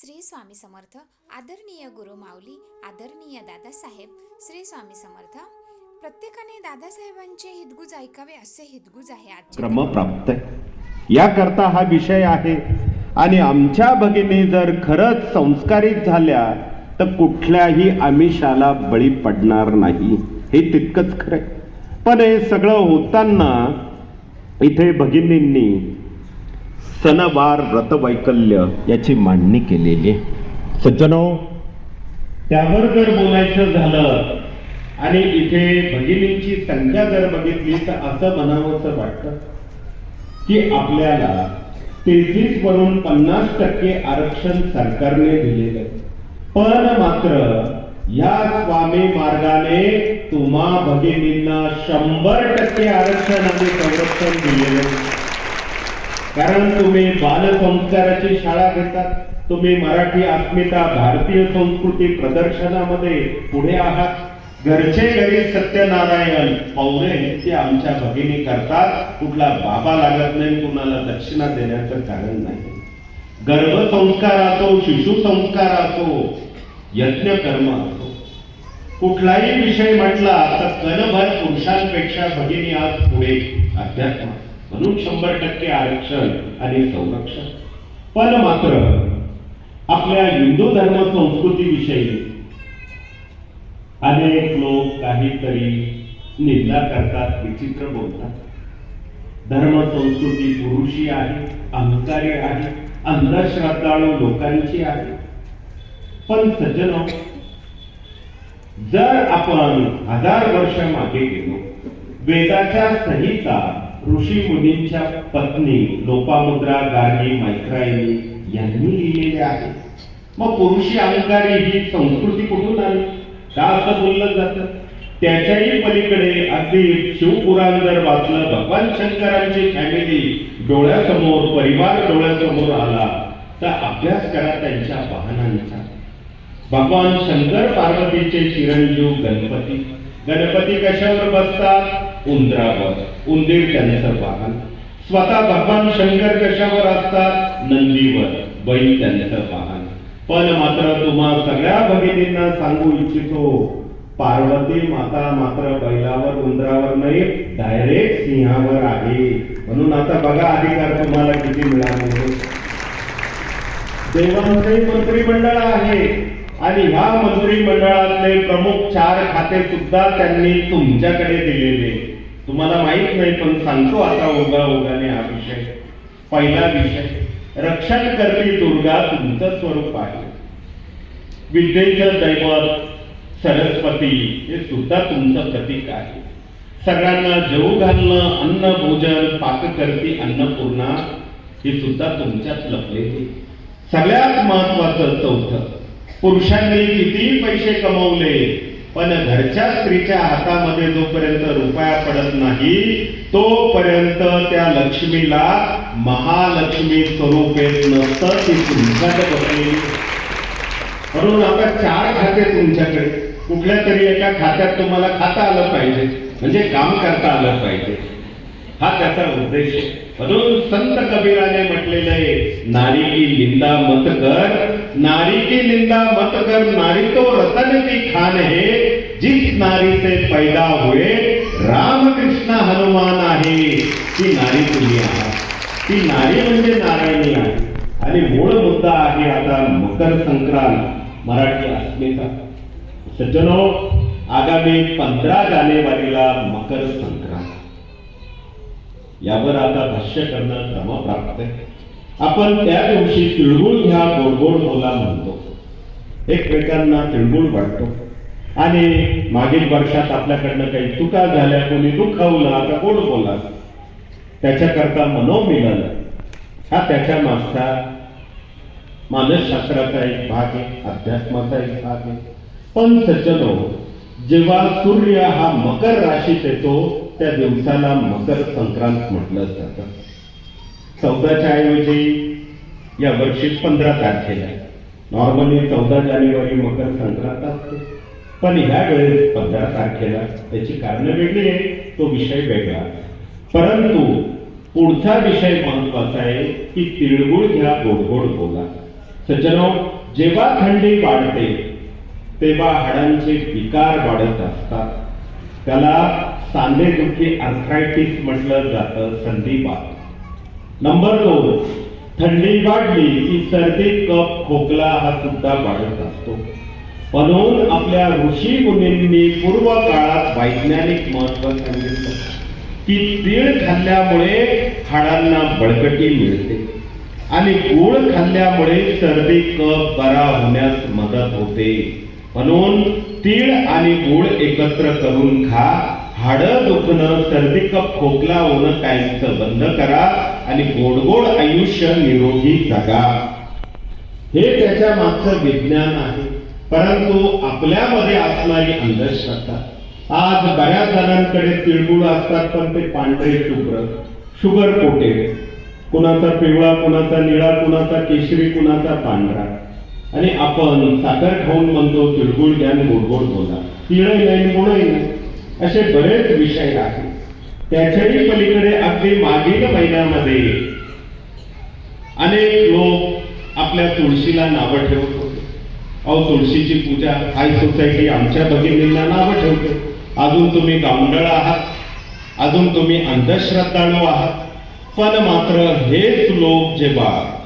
श्री स्वामी समर्थ आदरणीय गुरु माऊली आदरणीय दादासाहेब श्री स्वामी समर्थ. प्रत्येकाने दादासाहेबांचे हितगुज ऐकावे असे हितगुज आहे आजचे क्रमप्राप्त आहे. याकरता हा विषय आहे. आणि आमच्या भगिनी जर खरंच संस्कारित झाल्या तर कुठल्याही आमिषाला बळी पडणार नाही. हे तितकंच खरंय पण हे सगळं होताना इथे भगिनींनी सणवार व्रतवैकल्य याची मांडणी केलेली आहे. सज्जनो त्यावर जर बोलायचं झालं आणि इथे भगिनींची संख्या जर बघितली तर असं म्हणावंसं वाटतं की आपल्याला तेहतीस वरून पन्नास टक्के आरक्षण सरकारने दिलेलं पण मात्र या स्वामी मार्गाने तुम्हा भगिनींना शंभर टक्के आरक्षण आणि संरक्षण दिलेलं कारण तुम्ही बालसंस्काराची शाळा घेतात तुम्ही मराठी अस्मिता भारतीय संस्कृती प्रदर्शनामध्ये पुढे आहात. घरचे घरी सत्यनारायण पौरे ते आमच्या भगिनी करतात. कुठला बाबा लागत नाही कुणाला दक्षिणा देण्याचं कारण नाही. गर्भसंस्कार असो शिशु संस्कार असो यज्ञ कर्म असो कुठलाही विषय म्हटला तर कणभर पुरुषांपेक्षा भगिनी आज पुढे अध्यात्म म्हणून शंभर टक्के आरक्षण आणि संरक्षण. पण मात्र आपल्या हिंदू धर्म संस्कृतीविषयी अनेक लोक काहीतरी निंदा करतात विचित्र बोलतात. धर्म संस्कृती पुरुषी आहे अहंकारी आहे अंधश्रद्धाळू लोकांची आहे. पण सज्जन जर आपण हजार वर्ष मागे गेलो वेदाच्या संहिता ऋषी मुनींच्या पत्नी लोपामुद्रा गार्गी मैत्रायणी यांनी लिहिलेले आहेत मग पुरुषी अहंकारी ही संस्कृती कुठून आली? का असं बोललं जातं? त्याच्याही पलीकडे अगदी शिवपुराण जर वाचलं भगवान शंकरांची फॅमिली डोळ्यासमोर परिवार डोळ्यासमोर आला तर अभ्यास करा त्यांच्या वाहनांचा. भगवान शंकर पार्वतीचे चिरंजीव गणपती. गणपती कशावर बसतात? उंदरावर उंदीर त्यांचं वाहन स्वतः भगवान शंकर कशावर असतात? नंदीवर बैल त्यांचं वाहन पण मात्र तुम्हा सगळ्या भगिनींना सांगू इच्छितो पार्वती माता मात्र बैलावर उंदरावर नाही डायरेक्ट सिंहावर आहे. म्हणून आता बघा अधिकार तुम्हाला किती मिळाले. देवांचे मंत्रिमंडळ आहे. आणि ह्या मंत्रिमंडळातले प्रमुख चार खाते सुद्धा त्यांनी तुमच्याकडे दिलेले. तुम्हाला माहीत नाही पण सांगतो आता ओघा ओघाने हा विषय. पहिला विषय रक्षण करती दुर्गा तुमचं स्वरूप आहे. विद्येचं दैवत सरस्वती हे सुद्धा तुमचं प्रतीक आहे. सगळ्यांना जेऊ घालणं अन्न भोजन पाककर्ती अन्नपूर्णा हे सुद्धा तुमच्यात लपलेली सगळ्यात महत्वाचं चौथं पुरुषांनी किती पैसे कमवले पण घरच्या स्त्रीच्या हातामध्ये जोपर्यंत रुपया पडत नाही तोपर्यंत त्या लक्ष्मीला महालक्ष्मी स्वरूप येत नसतं ती तुमच्याकडे बसलेली म्हणून आता चार खाते तुमच्याकडे. कुठल्या तरी एका खात्यात तुम्हाला खाता आलं पाहिजे. म्हणजे काम करता आलं पाहिजे. हा त्याचा उद्देश आहे. म्हणून संत कबीराने म्हटलेलं आहे नारी की निंदा मत कर नारी की निंदा मत कर नारी तो रतन की खान है जिस नारी से पैदा हुए रामकृष्ण हनुमान आहे. ती नारी तुम्ही आहात. ती नारी म्हणजे नारायणी आहे. आणि मूळ मुद्दा आहे आता मकर संक्रांत मराठी अस्मिता. सज्जनो आगामी पंधरा जानेवारीला मकर संक्रांत. यावर आता भाष्य करणं क्रमप्राप्त आहे आपण त्या दिवशी तिळगुळ घ्या गोडगोड बोला म्हणतो. एकमेकांना तिळगुळ वाटतो. आणि मागील वर्षात आपल्याकडनं काही चुका झाल्या कोणी दुखावलं आता गोड बोला. त्याच्याकरता मनोमिलन. हा त्याच्या मागचा मानसशास्त्राचा एक भाग आहे अध्यात्माचा एक भाग आहे. पण सज्जनो जेव्हा सूर्य हा मकर राशीत येतो त्या दिवसाला मकर संक्रांत म्हटलं जातं. चौदाच्या ऐवजी या वर्षी पंधरा तारखेला नॉर्मली चौदा जानेवारी मकर संक्रांत असते. पण ह्या वेळेस पंधरा तारखेला त्याची कारणं वेगळी आहे तो विषय वेगळा परंतु पुढचा विषय महत्त्वाचा आहे की तिळगुळ घ्या गोड गोड बोला. सज्जनो जेव्हा थंडी वाढते तेव्हा हाडांचे विकार वाढत असतात. त्याला सांधेदुखी अर्थरायटिस म्हटलं जातं संधिवात नंबर दोन थंडी वाढली की सर्दी कप खोकला हा सुद्धा वाढत असतो. म्हणून आपल्या ऋषी मुनींनी पूर्व काळात वैज्ञानिक महत्त्व सांगितलं. की तीळ खाल्ल्यामुळे हाडांना बळकटी मिळते आणि गुळ खाल्ल्यामुळे सर्दी कप बरा होण्यास मदत होते. म्हणून तीळ आणि गुळ एकत्र करून खा. हाड दुखणं सर्दी कप खोकला होणं कायमचं बंद करा आणि गोड गोड आयुष्य निरोगी जगा. हे त्याच्या मागचं विज्ञान आहे. परंतु आपल्यामध्ये असणारी अंधश्रद्धा. आज बऱ्याच जणांकडे तिळगुळ असतात पण ते पांढरे शुभ्र. Sugar coated. कुणाचा पिवळा कुणाचा निळा कुणाचा केशरी कुणाचा पांढरा. आणि आपण साखर खाऊन म्हणतो तिळगुळ घ्या आणि गोड बोला. तिळही नाही गुळही नाही असे बरेच विषय आहेत. त्याच्याही पलीकडे अगदी मागील महिन्यामध्ये अनेक लोक आपल्या तुळशीला नावं ठेवत होते. अहो तुळशीची पूजा हाय सोसायटी आमच्या भगिनींना नावं ठेवते. अजून तुम्ही गावंडळ आहात. अजून तुम्ही अंधश्रद्धाळू आहात. पण मात्र हेच लोक जेव्हा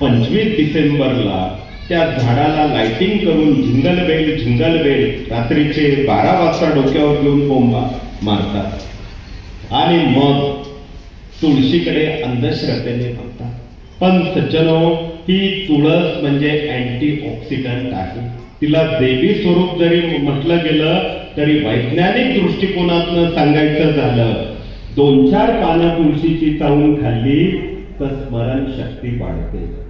पंचवीस डिसेंबरला त्या झाडाला लाइटिंग करून झिंगल बेल झिंगल बेल रात्रीचे बारा वाजता डोक्यावर घेऊन बोंबा मारतात. आणि मग तुळशीकडे अंधश्रद्धेने बघतात. पण सज्जनो ही तुळस म्हणजे अँटी ऑक्सिडंट आहे. तिला देवी स्वरूप जरी म्हटलं गेलं तरी वैज्ञानिक दृष्टिकोनातनं सांगायचं झालं दोन चार पानं तुळशीची चावून खाल्ली तर स्मरण शक्ती वाढते.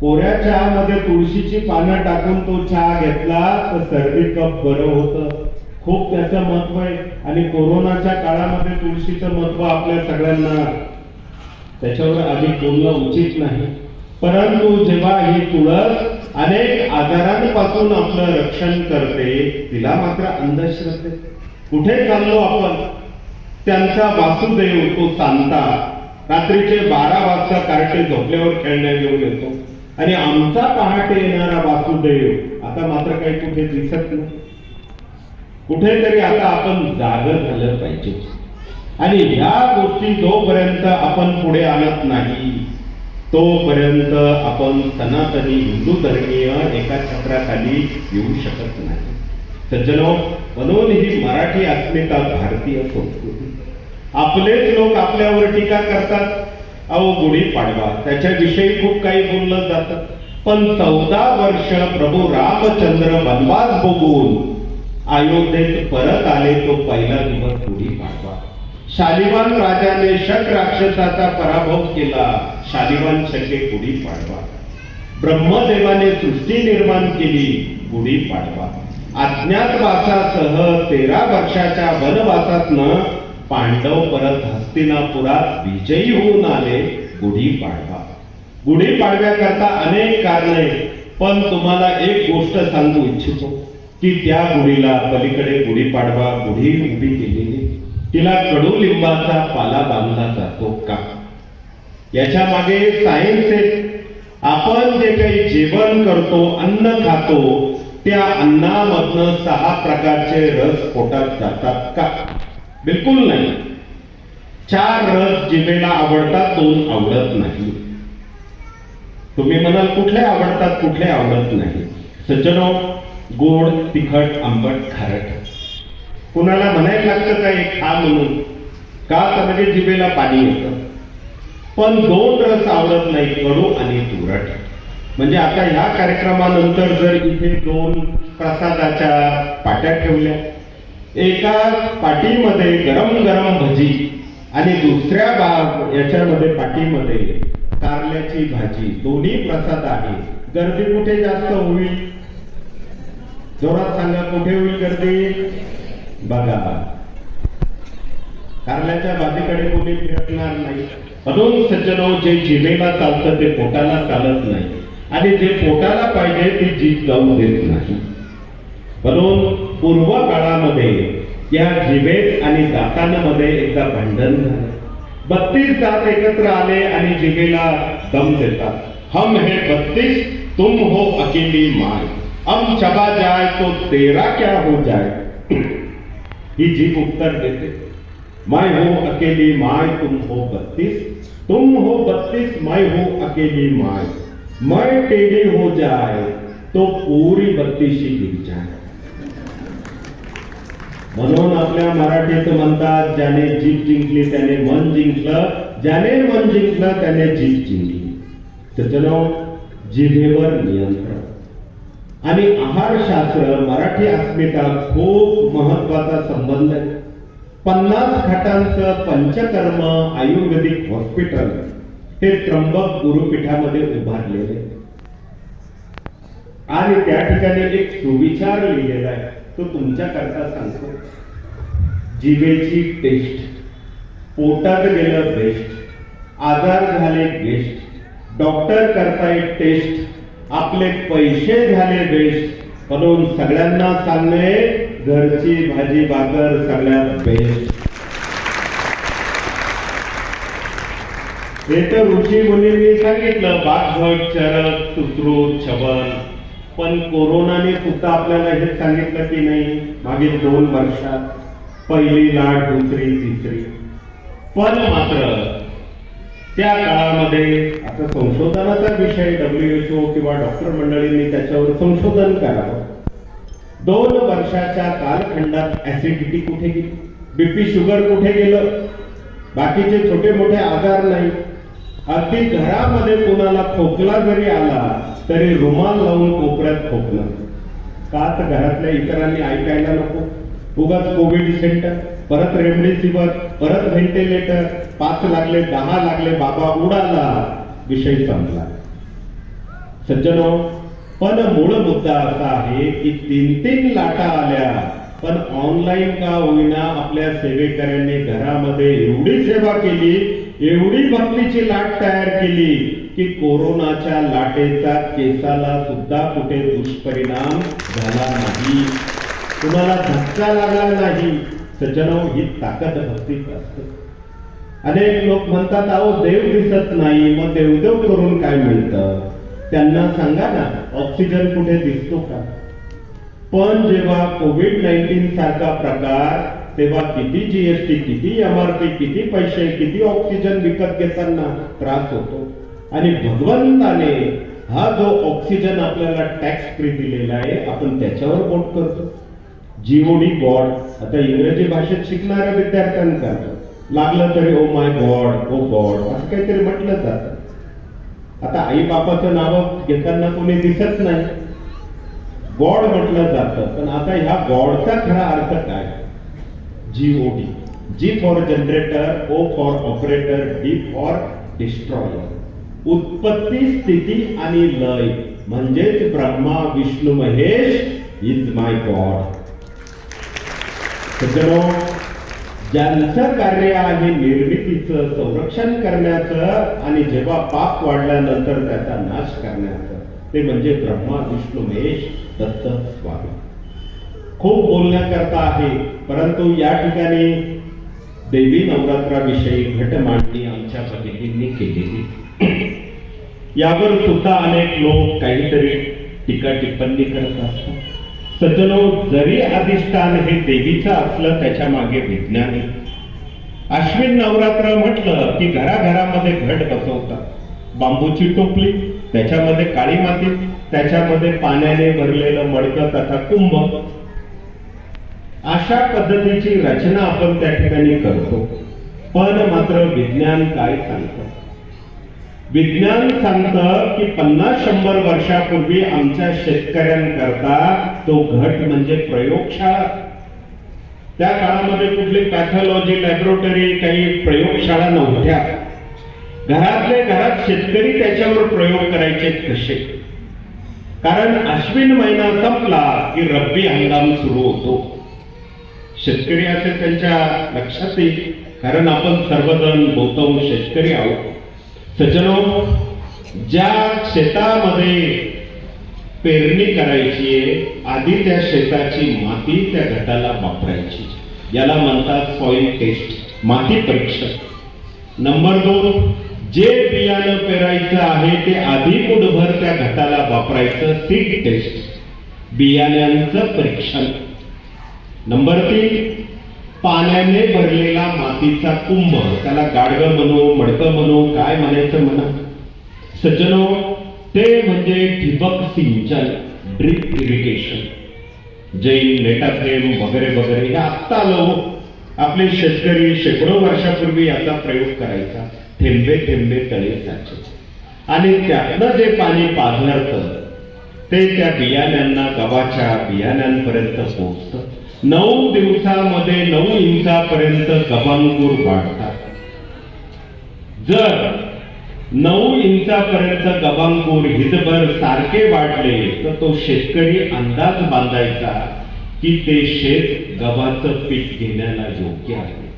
कोऱ्या चहामध्ये तुळशीची पानं टाकून तो चहा घेतला तर सर्दी कप बरं होतं. खूप त्याचं महत्त्व आहे. आणि कोरोनाच्या काळामध्ये तुळशीचं महत्त्व आपल्या सगळ्यांना त्याच्यावर अधिक बोलणं उचित नाही. परंतु जेव्हा ही तुळस अनेक आजारांपासून आपलं रक्षण करते तिला मात्र अंधश्रद्धे कुठे चाललो आपण? त्यांचा वासुदेव तो सांता रात्रीचे बारा वाजता कार्टे झोपल्यावर खेळण्या घेऊन येतो. आणि आमचा पहाटे येणारा वासुदेव आता मात्र काही कुठे दिसत नाही. कुठेतरी आता आपण जागर झालं पाहिजे. आणि ह्या गोष्टी जोपर्यंत आपण पुढे आणत नाही तोपर्यंत आपण सनातनी हिंदू धर्मीय एका छत्राखाली येऊ शकत नाही. सज्जनो म्हणून ही मराठी अस्मिता भारतीय संस्कृती. आपलेच लोक आपल्यावर टीका करतात. अहो गुढी पाडवा. त्याच्याविषयी खूप काही बोललं जातं. पण चौदा वर्ष प्रभू रामचंद्र वनवास बघून अयोध्येत परत आले तो पहिला दिवस गुढी पाडवा. शालिवान राजाने शक राक्षसाचा पराभव केला. शालिवान शके गुढी पाडवा. ब्रह्मदेवाने सृष्टी निर्माण केली गुढी पाडवा. अज्ञातवासासह तेरा वर्षाच्या वनवासातनं पांडव परत हस्तिनापुरात विजयी होऊन आले गुढी पाडवा. गुढी पाडव्याकरता अनेक कारणे पण तुम्हाला एक गोष्ट सांगू इच्छितो की त्या गुढीला पलीकडे गुढीपाडवा गुढी उभी केलेली. तिला कडुलिंबाचा पाला बांधला जातो का? याच्या मागे सायन्स आहे. आपण जे काही जेवण करतो अन्न खातो त्या अन्नामधनं सहा प्रकारचे रस पोटात जातात का? बिलकुल नाही. चार रस जिभेला आवडतात दोन आवडत नाही. तुम्ही म्हणाल कुठले आवडतात कुठले आवडत नाही. सज्जनो हो, गोड तिखट आंबट खारट. कुणाला म्हणायला लागतं का एक खा म्हणून? का तर म्हणजे जिभेला पाणी येतं. पण दोन रस आवडत नाही कडू आणि तुरट. म्हणजे आता ह्या कार्यक्रमानंतर जर इथे दोन प्रसादाच्या पाट्या ठेवल्या एका पाटीमध्ये गरम गरम भजी आणि दुसऱ्या बाग याच्यामध्ये पाटीमध्ये कारल्याची भाजी. दोन्ही प्रसाद आहे. गर्दी कुठे जास्त होईल? जोरात सांगा कुठे होईल गर्दी? बघा. कारल्याच्या भाजीकडे कोणी फिरकणार नाही. म्हणून सज्जनो जे जिभेला चालतं ते पोटाला चालत नाही. आणि जे पोटाला पाहिजे ते जीभ जाऊ देत नाही. म्हणून पूर्व काळामध्ये या जिभेत आणि दातांमध्ये एकदा भांडण झालं. बत्तीस दात एकत्र आले आणि जिभेला दम देतात. हम है बत्तीस, तुम हो अकेली माय. अब चबा जाए तो तेरा क्या हो जाए? ही जीप उत्तर देते. मैं हूँ अकेली माय, तुम हो बत्तीस. तुम हो बत्तीस, मैं हूँ अकेली माय. मैं टेढ़ी हो जाए तो पूरी बत्तीशी गिर जाए. म्हणून आपल्या मराठीत म्हणतात ज्याने जीप जिंकली त्याने मन जिंकलं. ज्याने मन जिंकलं त्याने जीप जिंकली. त्याच्यानं जिभेवर नियंत्रण. आणि आहारशास्त्र मराठी अस्मिता खूप महत्त्वाचा संबंध आहे. पन्नास खाटांचं पंचकर्म आयुर्वेदिक हॉस्पिटल हे त्र्यंबक गुरुपीठामध्ये उभारलेले आहे. आणि त्या ठिकाणी एक सुविचार लिहिलेला आहे. तो तुमच्याकरता सांगतो. जिभेची टेस्ट पोटात गेलं बेस्ट आजार झाले बेस्ट डॉक्टर करताय टेस्ट आपले पैसे झाले बेस्ट म्हणून सगळ्यांना सांगणे घरची भाजी भाकर सगळ्यात बेस्ट हे तर ऋषी मुलींनी सांगितलं बाघभट चरक सुश्रुत छबन पण कोरोनाने सुद्धा आपल्याला हे सांगितलं की नाही मागील दोन वर्षात पहिली लाट दुसरी तिसरी. पण मात्र त्या काळामध्ये आता संशोधनाचा विषय डब्ल्यूएचओ किंवा डॉक्टर मंडळींनी त्याच्यावर संशोधन करावं. दोन वर्षाच्या कालखंडात ऍसिडिटी कुठे गेली? बीपी शुगर कुठे गेलं? बाकीचे छोटे मोठे आजार नाही. अगदी घरामध्ये कोणाला खोकला जरी आला तरी रुमाल लावून कोपऱ्यात खोकला. का तर घरातल्या इतरांनी ऐकायला नको? उगाच कोविड सेंटर परत रेमडेसिवीर परत व्हेंटिलेटर पाच लागले दहा लागले बाबा उडाला विषय संपला. सज्जनो पण मूळ मुद्दा असा आहे की तीन तीन लाटा आल्या पण ऑनलाईन का होईना आपल्या सेवेकऱ्यांनी घरामध्ये एवढी सेवा केली एवढी भक्तीची लाट तयार केली की कोरोनाच्या लाटेचा केसाला सुद्धा कुठे दुष्परिणाम झाला नाही. तुम्हाला धक्का लागला नाही. सज्जनो ही ताकद भक्तीच असते. अनेक लोक म्हणतात अहो देव दिसत नाही. मग देवदेव करून काय मिळतं? त्यांना सांगा ना ऑक्सिजन कुठे दिसतो का? पण जेव्हा कोविड नाईन्टीन सारखा प्रकार तेव्हा किती जीएसटी किती एमआरपी किती पैसे किती ऑक्सिजन विकत घेताना त्रास होतो. आणि भगवंताने हा जो ऑक्सिजन आपल्याला टॅक्स फ्री दिलेला आहे आपण त्याच्यावर बोट करतो. जीओडी गॉड आता इंग्रजी भाषेत शिकणाऱ्या विद्यार्थ्यांकरता लागलं तरी oh my God O God असं काहीतरी म्हटलं जात. आता आई बापाचं नाव घेताना कोणी दिसत नाही. गॉड म्हटलं जातं. पण आता ह्या गॉडचा खरा अर्थ काय? G O D G for generator O for operator D for destroyer उत्पत्ती स्थिती आणि लय. म्हणजेच Brahma Vishnu Mahesh is my God सज्जनो ज्यांचं कार्य आहे निर्मितीचं संरक्षण करण्याचं आणि जेव्हा पाप वाढल्यानंतर त्याचा नाश करण्याचं ते म्हणजे ब्रह्मा विष्णू महेश दत्त स्वामी. खूप बोलण्याकरता आहे. परंतु या ठिकाणी देवी नवरात्राविषयी घट मांडणी आमच्या भगिनींनी केलेली. यावर सुद्धा अनेक लोक काहीतरी टीका टिप्पणी करत असतात. सज्जनो जरी अधिष्ठान हे देवीचं असलं त्याच्यामागे विज्ञान. अश्विन नवरात्र म्हटलं की घराघरामध्ये घट बसवतात. बांबूची टोपली त्याच्यामध्ये काळी माती त्याच्यामध्ये पाण्याने भरलेलं मडकं तथा कुंभ. अशा पद्धतीची रचना आपण त्या ठिकाणी करतो. पण मात्र विज्ञान काय सांगतं? विज्ञान सांगतं की पन्नास शंभर वर्षापूर्वी आमच्या शेतकऱ्यांकरता तो घट म्हणजे प्रयोगशाळा. त्या काळामध्ये कुठली पॅथॉलॉजी लॅबोरेटरी काही प्रयोगशाळा नव्हत्या. घरातले घरात शेतकरी त्याच्यावर प्रयोग करायचे कसे कारण अश्विन महिना संपला की रब्बी हंगाम सुरू होतो. शेतकरी असेल त्यांच्या लक्षात येईल कारण आपण सर्वजण बहुतांश शेतकरी आहोत. सज्जनो ज्या शेतामध्ये पेरणी करायची आहे आधी त्या शेताची माती त्या गटाला वापरायची. याला म्हणतात सॉइल टेस्ट माती परीक्षण नंबर दोन जे बियाणं पेरायचं आहे ते आधी मुठभर त्या घटाला वापरायचं? सीड टेस्ट बियाण्यांचं परीक्षण. नंबर तीन पाण्याने भरलेला मातीचा कुंभ. त्याला गाडगं म्हणू मडकं म्हणू काय म्हणायचं म्हणा सज्जनो ते म्हणजे ठिबक सिंचन ड्रिप इरिगेशन. जैन नेटाफ्रेम वगैरे वगैरे. हे आत्ता लोक हो. आपले शेतकरी शेकडो वर्षापूर्वी याचा प्रयोग करायचा. थेंबे थेंबे तळे साचे. आणि त्यातनं जे पाणी पाझरतं ते त्या बियाण्यांना गव्हाच्या बियाण्यांपर्यंत पोहोचतं. नऊ दिवसामध्ये नऊ इंचापर्यंत गबांगूर वाढतात. जर नऊ इंचापर्यंत गबांगूर हितभर सारखे वाढले तर तो शेतकरी अंदाज बांधायचा की ते शेत गव्हाचं पीक घेण्याला योग्य आहे.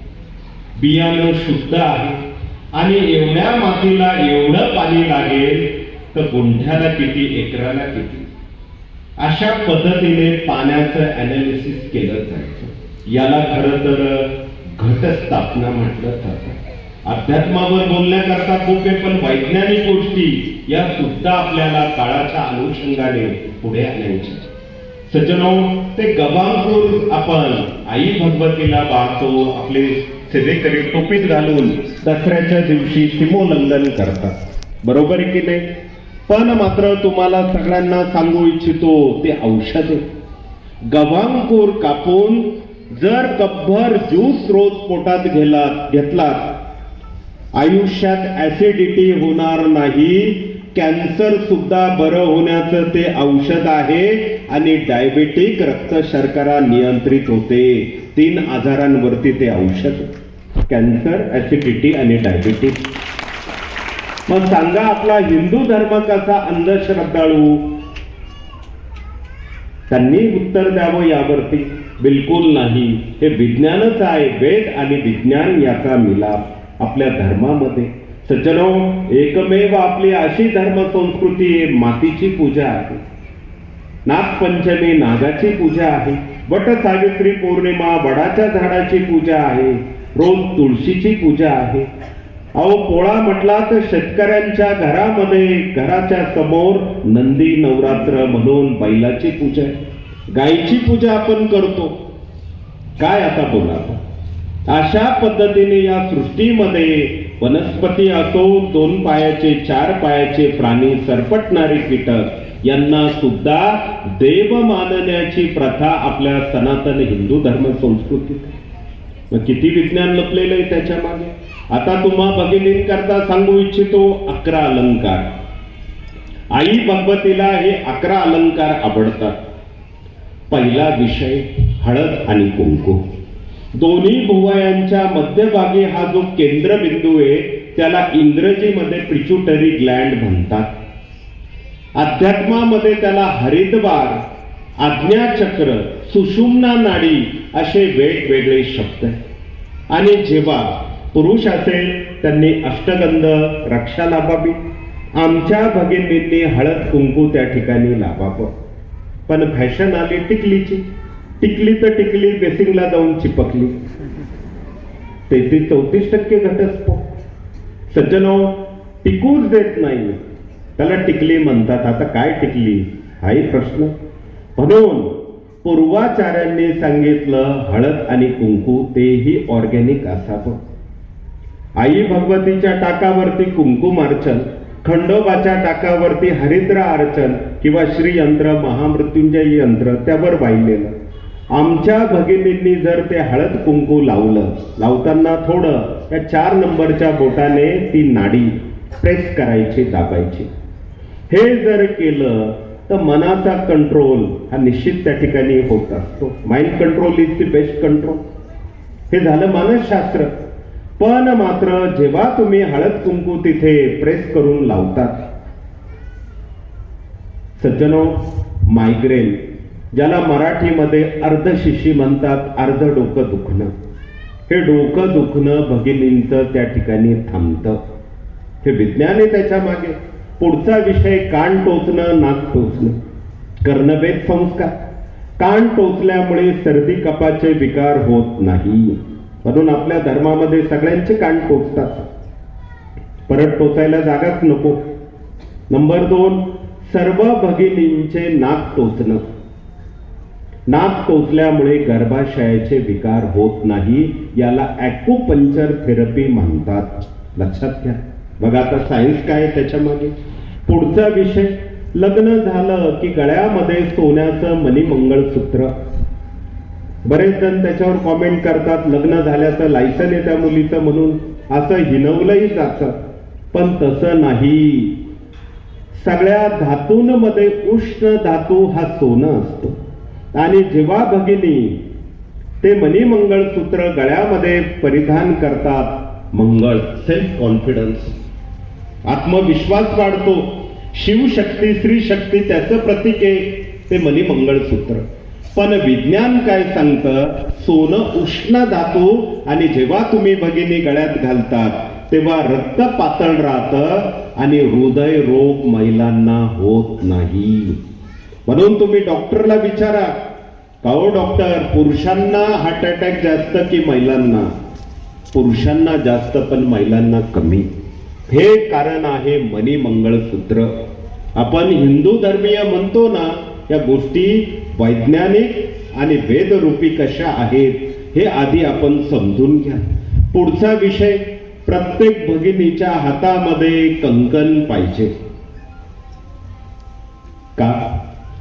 बियाणं शुद्ध आहे आणि एवढ्या मातीला एवढं पाणी लागेल तर गुंठ्याला किती एकराला किती? अशा पद्धतीने पाण्याचं अनालिसिस केलं जायचं. याला खरं तर घटस्थापना म्हटलं जातं. अध्यात्मावर बोलण्याकरता खूप आहे पण वैज्ञानिक गोष्टी या सुद्धा आपल्याला काळाच्या अनुषंगाने पुढे आणायच्या. सज्जनो ते गबांगूर आपण आई भगवतीला पाहतो आपले सेवेकरी टोपीत घालून दसऱ्याच्या दिवशी सीमोल्लंघन करतात. बरोबर आहे की नाही? पण मात्र तुम्हाला सगळ्यांना सांगू इच्छितो ते औषध. आहे गव्हांकूर कापून जर कपभर ज्यूस रोज पोटात घेला घेतलात आयुष्यात ऍसिडिटी होणार नाही कॅन्सर सुद्धा बरं होण्याचं ते औषध आहे आणि डायबेटिक रक्त शर्करा नियंत्रित होते. तीन आजारांवरती ते औषध. कॅन्सर ऍसिडिटी आणि डायबेटिक मग सांगा आपला हिंदू धर्म कसा अंधश्रद्धाळू? त्यांनी उत्तर द्यावं यावरती. बिलकुल नाही. हे विज्ञानच आहे. वेद आणि विज्ञान याचा मिलाप आपल्या धर्मामध्ये. सज्जनो एकमेव आपली अशी धर्म संस्कृती आहे मातीची पूजा आहे. नागपंचमी नागाची पूजा आहे. वट सावित्री पौर्णिमा वडाच्या झाडाची पूजा आहे. रोज तुळशीची पूजा आहे. अहो पोळा म्हटला तर शेतकऱ्यांच्या घरामध्ये घराच्या समोर नंदी नवरात्र म्हणून बैलाची पूजा आहे. गायीची पूजा आपण करतो. काय आता बोला अशा पद्धतीने या सृष्टीमध्ये वनस्पती असो दोन पायाचे चार पायाचे प्राणी सरपटणारे कीटक यांना सुद्धा देव मानण्याची प्रथा आपल्या सनातन हिंदू धर्म संस्कृतीत आहे. मग किती विज्ञान लपलेलं आहे त्याच्यामागे? आता तुम्हा भगिनींकरता सांगू इच्छितो अकरा अलंकार. आई भगवतीला हे अकरा अलंकार आवडतात. पहिला विषय हळद आणि कुंकू. दोन्ही भुवयांच्या मध्यभागी हा जो केंद्रबिंदू आहे त्याला इंग्रजीमध्ये प्रिच्युटरी ग्लँड म्हणतात. अध्यात्मामध्ये त्याला हरिद्वार आज्ञाचक्र सुषुम्ना नाडी असे वेगवेगळे शब्द आहेत. आणि जेव्हा पुरुष असेल त्यांनी अष्टगंध रक्षा लाभावी. आमच्या भगिनींनी हळद कुंकू त्या ठिकाणी लाभावं. पण फॅशन आली टिकलीची. टिकली तर टिकली बेसिंगला जाऊन चिपकली. तेहतीस चौतीस टक्के घटस्फोट. सज्जनो टिकूच देत नाही. त्याला टिकली म्हणतात. आता काय टिकली? हाही प्रश्न. म्हणून पूर्वाचार्यांनी सांगितलं हळद आणि कुंकू तेही ऑर्गॅनिक असावं. आई भगवतीच्या टाकावरती कुंकुम मार्चन खंडोबाच्या टाकावरती हरिद्र अर्चन किंवा श्रीयंत्र महामृत्युंजय यंत्र त्यावर वाहिलेलं. आमच्या भगिनींनी जर ते हळद कुंकू लावलं लावताना थोडं त्या चार नंबरच्या बोटाने ती नाडी प्रेस करायची दाबायची. हे जर केलं तर मनाचा कंट्रोल हा निश्चित त्या ठिकाणी होत असतो. Mind control is the best control हे झालं मानसशास्त्र. पण मात्र जेव्हा तुम्ही हळद कुंकू तिथे प्रेस करून लावतात सज्जनो मायग्रेन ज्याला मराठीमध्ये अर्ध शिशी म्हणतात अर्ध डोकं दुखणं. हे डोकं दुखणं भगिनींचं त्या ठिकाणी थांबतं. हे विज्ञान आहे त्याच्यामागे पुढचा विषय कान टोचणं नाक टोचणं. कर्णभेद संस्कार. कान टोचल्यामुळे सर्दी कपाचे विकार होत नाही. म्हणून आपल्या धर्मामध्ये सगळ्यांचे कान टोचतात. परत टोचायला जागाच नको. नंबर दोन सर्व भगिनींचे नाक टोचणं. नाक टोचल्यामुळे गर्भाशयाचे विकार होत नाही याला ॲक्युपंचर थेरपी म्हणतात. लक्षात घ्या. बघा आता सायन्स काय आहे त्याच्यामागे पुढचा विषय लग्न झालं की गळ्यामध्ये सोन्याचं मणिमंगळसूत्र. बरेच जण त्याच्यावर कॉमेंट करतात लग्न झाल्याचं लायसन आहे त्या मुलीचं म्हणून. असं हिनवलंही जातं पण तसं नाही. सगळ्या धातूंमध्ये उष्ण धातू हा सोनं असतो. आणि जेव्हा भगिनी ते मणिमंगळसूत्र गळ्यामध्ये परिधान करतात मंगळ सेल्फ कॉन्फिडन्स आत्मविश्वास वाढतो. शिवशक्ती स्त्री शक्ती त्याचं प्रतीक आहे. ते मणिमंगळसूत्र पण विज्ञान काय सांगतं? सोनं उष्ण धातू आणि जेव्हा तुम्ही भगिनी गळ्यात घालतात तेव्हा रक्त पातळ राहतं आणि हृदय रोग महिलांना होत नाही. म्हणून तुम्ही डॉक्टरला विचारा. का हो डॉक्टर? पुरुषांना हार्ट अटॅक जास्त की महिलांना? पुरुषांना जास्त पण महिलांना कमी. हे कारण आहे मनी मंगळसूत्र. आपण हिंदू धर्मीय म्हणतो ना या गोष्टी वैज्ञानिक आणि वेदरूपी कशा आहेत हे आधी आपण समजून घ्या. पुढचा विषय प्रत्येक भगिनीच्या हातामध्ये कंकण पाहिजे. का?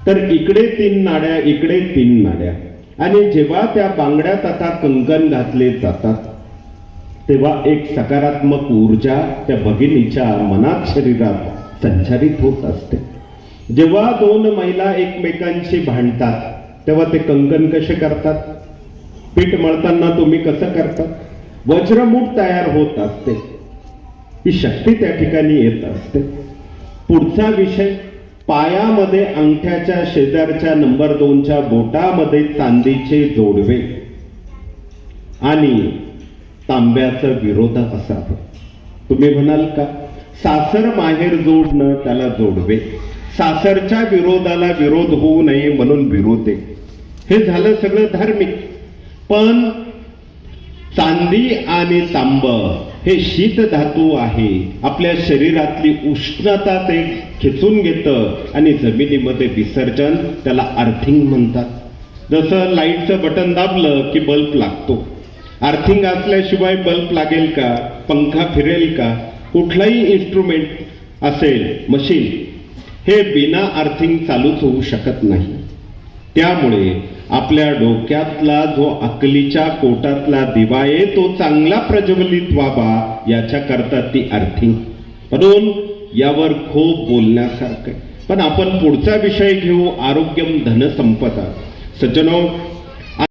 तर इकडे तीन नाड्या इकडे तीन नाड्या. आणि जेव्हा त्या बांगड्यात आता कंकण घातले जातात तेव्हा एक सकारात्मक ऊर्जा त्या भगिनीच्या मनात शरीरात संचारित होत असते. जेव्हा दोन महिला एकमेकांशी भांडतात तेव्हा ते कंकण कसे करतात? पीठ मळताना तुम्ही कसं करतात वज्रमूठ तयार होत असते. ही शक्ती त्या ठिकाणी येत असते. पुढचा विषय पायामध्ये अंगठ्याच्या शेजारच्या नंबर दोनच्या बोटामध्ये चांदीचे जोडवे. आणि तांब्याचं विरोधात असावं. तुम्ही म्हणाल का? सासर माहेर जोडणं त्याला जोडवे. सासरच्या विरोधाला विरोध होऊ नये म्हणून विरोध. आहे हे झालं सगळं धार्मिक. पण चांदी आणि तांब हे शीत धातू आहे. आपल्या शरीरातली उष्णता ते खेचून घेतं आणि जमिनीमध्ये विसर्जन त्याला अर्थिंग म्हणतात. जसं लाईटचं बटन दाबलं की बल्ब लागतो. अर्थिंग असल्याशिवाय बल्ब लागेल का? पंखा फिरेल का? कुठलाही इन्स्ट्रुमेंट असेल मशीन हे बिना अर्थिंग चालूच होऊ शकत नाही. त्यामुळे आपल्या डोक्यातला जो अकलीच्या कोटातला दिवा आहे तो चांगला प्रज्वलित व्हावा याच्याकरता ती अर्थिंग. म्हणून यावर खूप बोलण्यासारखं पण आपण पुढचा विषय घेऊ आरोग्यम धनसंपदा सज्जनो